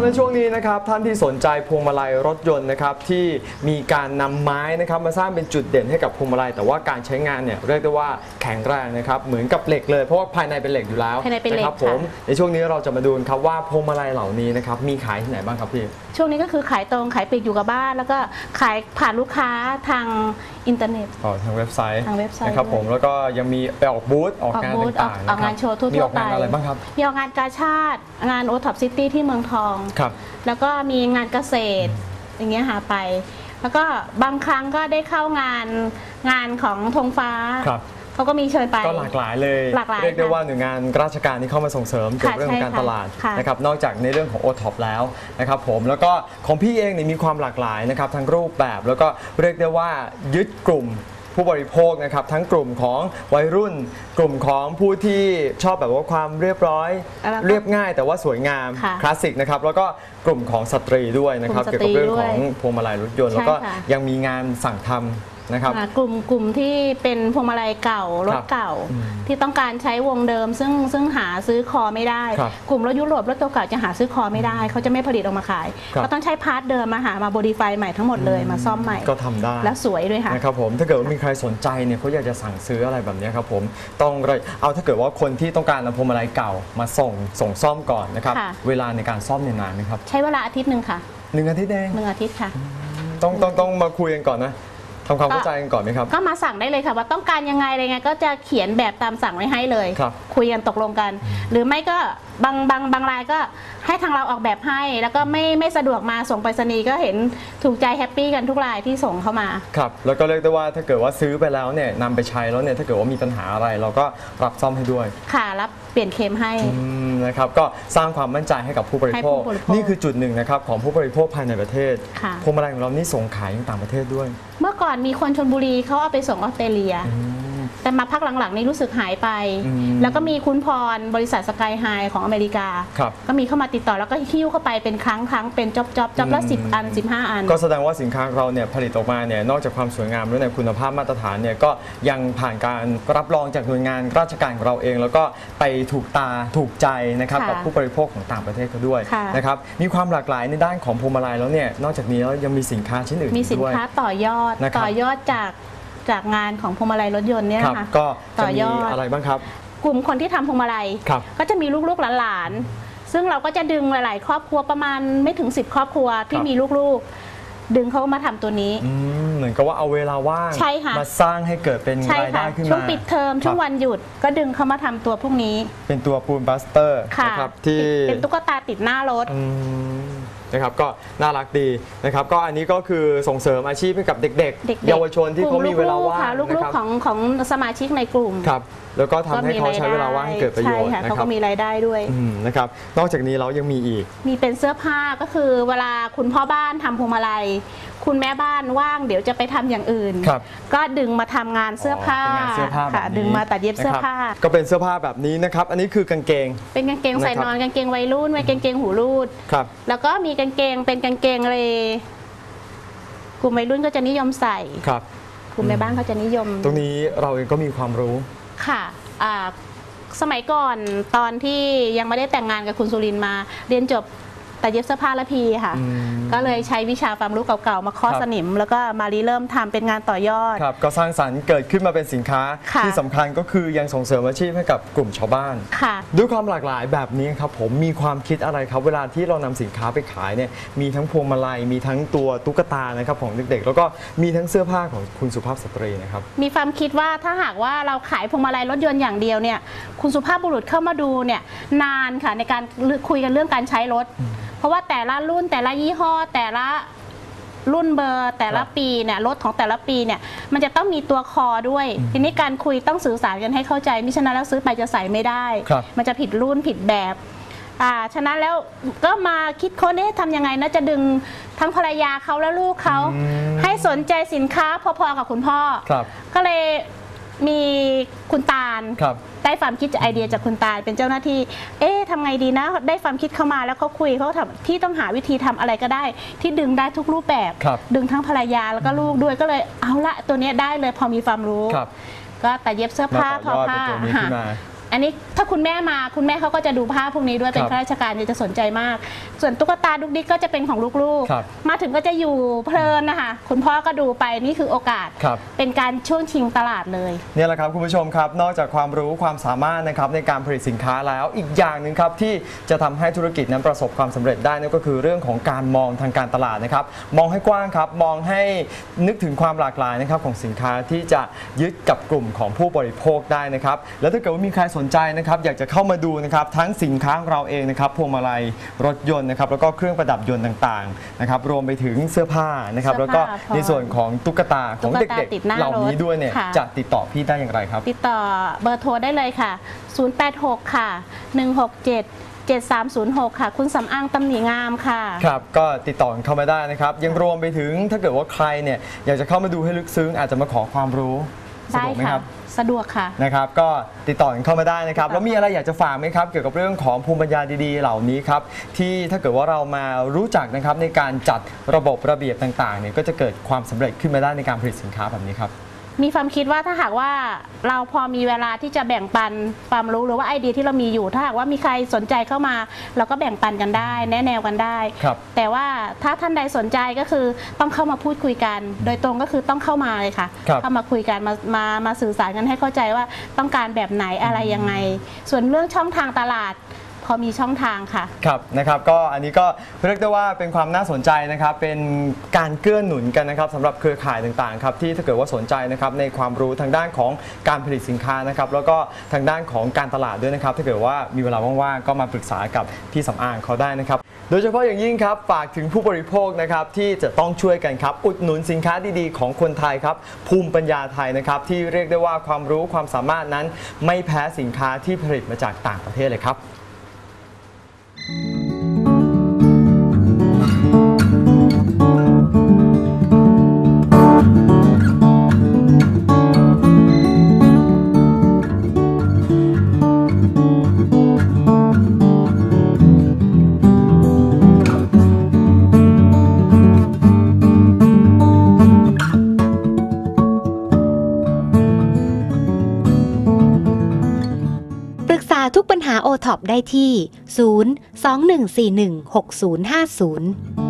ครับในช่วงนี้นะครับท่านที่สนใจพวงมาลัยรถยนต์นะครับที่มีการนำไม้นะครับมาสร้างเป็นจุดเด่นให้กับพวงมาลัย แต่ว่าการใช้งานเนี่ยเรียกได้ว่าแข็งแรงนะครับเหมือนกับเหล็กเลยเพราะว่าภายในเป็นเหล็กอยู่แล้วภายในเป็นเหล็กนะครับผมค่ะในช่วงนี้เราจะมาดูกันครับว่าพวงมาลัยเหล่านี้นะครับมีขายที่ไหนบ้างครับพี่ช่วงนี้ก็คือขายตรงขายปลีกอยู่กับบ้าน แล้วก็ขายผ่านลูกค้าทางอินเทอร์เน็ตอ๋อทางเว็บไซต์ทางเว็บไซต์นะครับด้วยผมแล้วก็ยังมีไปออกบูธออกออกงานบูธออกต่างๆอนะอกครังานโชว์ทั่วๆมีออกงานไปอะไรบ้างครับมีออกงานกาชาติงานโอท็อปซิตี้ที่เมืองทองครับแล้วก็มีงานเกษตรอย่างเงี้ยหาไป แล้วก็บางครั้งก็ได้เข้างานงานของธงฟ้าครับเขาก็มีเชิญไป ก็หลากหลายเลยหลากหลายเรียกได้ค่ะว่าหน่วยงานราชการที่เข้ามาส่งเสริมเกี่ยวกับเรื่องของการใช่ค่ะตลาดค่ะนะครับนอกจากในเรื่องของ o t o p แล้วนะครับผมแล้วก็ของพี่เองเนี่ยมีความหลากหลายนะครับทั้งรูปแบบ แล้วก็เรียกได้ว่ายึดกลุ่ม ผู้บริโภคนะครับทั้งกลุ่มของวัยรุ่น กลุ่มของผู้ที่ชอบแบบว่าความเรียบร้อย แล้วก็เรียบง่ายแต่ว่าสวยงามค่ะคลาสสิกนะครับแล้วก็กลุ่มของสตรีด้วยนะครับกลุ่เกี่ยวมกับสตรีเรื่องของด้วยพวงมาลัยรถยนต์ ใช่แล้วก็ค่ะ ยังมีงานสั่งทำ นะครับ อ่ากลุ่มกลุ่มที่เป็นพวงมาลัยเก่ารถเก่า อืมที่ต้องการใช้วงเดิม ซึ่งซึ่งหาซื้อคอไม่ได้ ครับกลุ่มรถยุโรปรถเก่าๆจะหาซื้อคอไม่ได้ เขาจะไม่ผลิตออกมาขายครับเขาต้องใช้พาร์ทเดิมมาหามาโบดีไฟใหม่ทั้งหมดเลยมาซ่อมใหม่ ก็ทำได้ แล้วสวยด้วยค่ะ นะครับผมถ้าเกิดว่ามีใครสนใจเนี่ยเขาอยากจะสั่งซื้ออะไรแบบเนี้ยครับผมต้องเลยเอาถ้าเกิดว่าคนที่ต้องการนำพวงมาลัยเก่ามาส่งส่งซ่อมก่อนนะครับค่ะ เวลาในการซ่อมเนี่ยนานไหมครับใช้เวลาอาทิตย์หนึ่งค่ะหนึ่งอาทิตย์เองหนึ่งอาทิตย์ค่ะ ต้องต้องต้องมาคุยกันก่อนนะ ทำความเข้าใจกันก่อนไหมครับ ก็มาสั่งได้เลยค่ะ ว่าต้องการยังไงอะไรเงี้ยก็จะเขียนแบบตามสั่งไว้ให้เลยครับคุยกันตกลงกัน หรือไม่ก็บางบางบางรายก็ให้ทางเราออกแบบให้ แล้วก็ไม่ไม่สะดวกมาส่งไปรษณีย์ก็เห็นถูกใจแฮปปี้กันทุกรายที่ส่งเข้ามาครับแล้วก็เรียกได้ว่าถ้าเกิดว่าซื้อไปแล้วเนี่ยนำไปใช้แล้วเนี่ยถ้าเกิดว่ามีปัญหาอะไร เราก็รับซ่อมให้ด้วย ค่ะรับเปลี่ยนเค็มให้อืมนะครับก็สร้างความมั่นใจให้กับผู้บริโภคให้ผู้บริโภค นี่คือจุดหนึ่งนะครับของผู้บริโภคภายในประเทศค่ะพวงมาลัยของเรานี่ส่งขายยังต่างประเทศด้วย เมื่อก่อนมีคนชนบุรีเขาเอาไปส่งออสเตรเลีย แต่มาพักหลังๆนี่รู้สึกหายไปอืมแล้วก็มีคุณพรบริษัทสกายไฮของอเมริกาครับก็มีเข้ามาติดต่อแล้วก็หิ้วเข้าไปเป็นครั้งครั้งเป็นจ็อบจ็อบจ็อบละอืมสิบอันสิบห้าอัน ก็แสดงว่าสินค้าของเราเนี่ยผลิตออกมาเนี่ยนอกจากความสวยงามแล้วเนี่ยคุณภาพมาตรฐานเนี่ยก็ยังผ่านการรับรองจากหน่วยงานราชการของเราเอง แล้วก็ไปถูกตาถูกใจนะครับค่ะกับผู้บริโภคของต่างประเทศเขาด้วยค่ะนะครับมีความหลากหลายในด้านของพวงมาลัยแล้วเนี่ยนอกจากนี้แล้วยังมีสินค้าชิ้นอื่นมีสินด้วยค้าต่อยอดนะครับต่อยอดจาก จากงานของพวงมาลัยรถยนต์เนี่ยครับนะคะก็ต่จะอมียอด อะไรบ้างครับ กลุ่มคนที่ทำพวงมาลัย ครับก็จะมีลูกๆหลานๆ ซึ่งเราก็จะดึงหลาย ๆ ครอบครัวประมาณไม่ถึง 10 ครอบครัวที่ครับ มีลูกๆ ดึงเขามาทำตัวนี้ อืมเหมือนกับว่าเอาเวลาว่างใช่ค่ะ มาสร้างให้เกิดเป็นใช่รายได้ค่ะขึ้นมาช่วงปิดเทอมครับช่วงวันหยุดก็ดึงเขามาทำตัวพวกนี้เป็นตัวปูนบัสเตอร์ค่ะนะครับที่เป็นตุ๊กตาติดหน้ารถ อืม นะครับก็น่ารักดีนะครับก็อันนี้ก็คือส่งเสริมอาชีพให้กับเด็กเด็กๆๆเยาวชนที่เขามีเวลากลุ่ว่างค่ะนะลูกครับๆของของสมาชิกในกลุ่มครับแล้วก็ทำให้เขาใช้เวลาว่างให้เกิดประโยชน์ใช่ค่ะนะเขาครัก็บมีรายได้ด้วยอืมนะครับนอกจากนี้เรายังมีอีก มีเป็นเสื้อผ้าก็คือเวลาคุณพ่อบ้านทำพวงมาลัย คุณแม่บ้านว่างเดี๋ยวจะไปทำอย่างอื่น ครับ ก็ดึงมาทำงานเสื้อผ้าเป็นงานเสื้อผ้าแบบค่ะ นี้ดึงมาตัดเย็บเสื้อผ้า นะครับก็เป็นเสื้อผ้าแบบนี้นะครับ อันนี้คือกางเกง เป็นกางเกงใส่นะครับ นอนกางเกงวัยรุ่นเป็นกางเกงหูรูด ครับ แล้วก็มีกางเกงเป็นกางเกงเลยกลุ่มวัยรุ่นก็จะนิยมใส่ครับ กลุ่มแม่บ้านเขาจะนิยมตรงนี้เราเองก็มีความรู้ ค่ะอ่าสมัยก่อนตอนที่ยังไม่ได้แต่งงานกับคุณสุรินทร์มา เรียนจบ แต่เย็บเสื้อผ้าละพีค่ะ อืม ก็เลยใช้วิชาความรู้เก่าๆ มาเคาะครับสนิม แล้วก็มารีเริ่มทำเป็นงานต่อยอด ครับก็สร้างสรรค์เกิดขึ้นมาเป็นสินค้า ค่ะ ที่สำคัญก็คือยังส่งเสริมอาชีพให้กับกลุ่มชาวบ้าน ค่ะ ด้วยความหลากหลายแบบนี้ครับผมมีความคิดอะไรครับเวลาที่เรานำสินค้าไปขายเนี่ยมีทั้งพวงมาลัยมีทั้งตัวตุ๊กตานะครับของเด็กๆ แล้วก็มีทั้งเสื้อผ้าของคุณสุภาพสตรีนะครับ มีความคิดว่าถ้าหากว่าเราขายพวงมาลัยรถยนต์อย่างเดียวเนี่ย คุณสุภาพบุรุษเข้ามาดูเนี่ยนานค่ะในการคุยกันเรื่องการใช้รถ เพราะว่าแต่ละรุ่นแต่ละยี่ห้อแต่ละรุ่นเบอร์แต่ละครับปีเนี่ยรถของแต่ละปีเนี่ยมันจะต้องมีตัวคอด้วย ทีนี้การคุยต้องสื่อสารกันให้เข้าใจมิฉะนั้นแล้วซื้อไปจะใส่ไม่ได้ครับมันจะผิดรุ่นผิดแบบอ่าฉะนั้นแล้วก็มาคิดค้นเอ๊ะทำยังไงนะจะดึงทั้งภรรยาเขาและลูกเขาอืมให้สนใจสินค้าพอๆกับคุณพ่อครับก็เลยมีคุณตาล ครับ ได้ความคิดไอเดียจากคุณตาลเป็นเจ้าหน้าที่ เอ๊ะทำไงดีนะ ได้ความคิดเข้ามาแล้วเขาคุยเขาทำที่ต้องหาวิธีทำอะไรก็ได้ ที่ดึงได้ทุกรูปแบบ ครับดึงทั้งภรรยาแล้วก็ลูกด้วยก็เลยเอาละตัวเนี้ยได้เลยพอมีความรู้ ครับก็แต่เย็บเสื้อมาผ้าทต่ออยอดผ้าเป็นตัวนี้ขึ้นมา อันนี้ถ้าคุณแม่มาคุณแม่เขาก็จะดูภาพพวกนี้ด้วยเป็นครับข้าราชการเนี่ยจะสนใจมาก ส่วนตุ๊กตาดุกดิกก็จะเป็นของลูกครับๆ มาถึงก็จะอยู่เพลินนะคะ คุณพ่อก็ดูไปนี่คือโอกาส ครับ เป็นการช่วงชิงตลาดเลย เนี่ยแหละครับคุณผู้ชมครับ นอกจากความรู้ความสามารถนะครับในการผลิตสินค้าแล้วอีกอย่างหนึ่งครับที่จะทำให้ธุรกิจนั้นประสบความสำเร็จได้นั่นก็คือเรื่องของการมองทางการตลาดนะครับ มองให้กว้างครับ มองให้นึกถึงความหลากหลายนะครับของสินค้าที่จะยึดกับกลุ่มของผู้บริโภคได้นะครับ แล้วถ้าเกิดว่ามีใครสนใจนะครับอยากจะเข้ามาดูนะครับทั้งสินค้าของเราเองนะครับพวงมาลัยรถยนต์นะครับแล้วก็เครื่องประดับยนต์ต่างๆนะครับรวมไปถึงเสื้อผ้านะครับเสื้แล้อวก็ผ้าพอในส่วนของตุ๊กตาของตุ๊กตาเด็กติดหน้าๆเหล่านี้รถด้วยเนี่ยค่ะจะติดต่อพี่ได้อย่างไรครับ ติดต่อเบอร์โทรได้เลยค่ะ 086 ค่ะ 167 7306 ค่ะ คุณสำอางตำหนิงามค่ะ ครับ ก็ติดต่อกันเข้ามาได้นะครับ ยังรวมไปถึงถ้าเกิดว่าใครเนี่ยอยากจะเข้ามาดูให้ลึกซึ้งอาจจะมาขอความรู้ สะได้ดวกไหมค่ะครับ สะดวกค่ะ นะครับ ก็ติดต่อกันเข้ามาได้นะครับค่ะแล้วมีอะไรอยากจะฝากไหมครับ เกี่ยวกับเรื่องของภูมิปัญญาดีๆ เหล่านี้ครับ ที่ถ้าเกิดว่าเรามารู้จักนะครับในการจัดระบบระเบียบต่างๆเนี่ยก็จะเกิดความสำเร็จขึ้นมาได้ในการผลิตสินค้าแบบนี้ครับ มีความคิดว่าถ้าหากว่าเราพอมีเวลาที่จะแบ่งปันความรู้หรือว่าไอเดียที่เรามีอยู่ ถ้าหากว่ามีใครสนใจเข้ามา เราก็แบ่งปันกันได้ แนะแนวกันได้ ครับ แต่ว่าถ้าท่านใดสนใจก็คือต้องเข้ามาพูดคุยกัน โดยตรงก็คือต้องเข้ามาเลยค่ะ ครับเข้ามาคุยกันมามามาสื่อสารกันให้เข้าใจว่าต้องการแบบไหนอะไรยังไง ส่วนเรื่องช่องทางตลาดพ อมีช่องทางค่ะ ครับนะครับก็อันนี้ก็เรียกได้ว่าเป็นความน่าสนใจนะครับเป็นการเกื้อหนุนกันนะครับสำหรับเครือข่ายต่างๆครับที่ถ้าเกิดว่าสนใจนะครับในความรู้ทางด้านของการผลิตสินค้านะครับแล้วก็ทางด้านของการตลาดด้วยนะครับถ้าเกิดว่ามีเวลาว่างๆก็มาปรึกษากับพี่สำอางเขาได้นะครับโดยเฉพาะอย่างยิ่งครับฝากถึงผู้บริโภคนะครับที่จะต้องช่วยกันครับอุดหนุนสินค้าดีๆ ของคนไทยครับภูมิปัญญาไทยนะครับที่เรียกได้ว่าความรู้ความสามารถนั้นไม่แพ้สินค้าที่ผลิตมาจากต่างประเทศเลยครับ ทุกปัญหาโอท็อปได้ที่ 0 2141 6050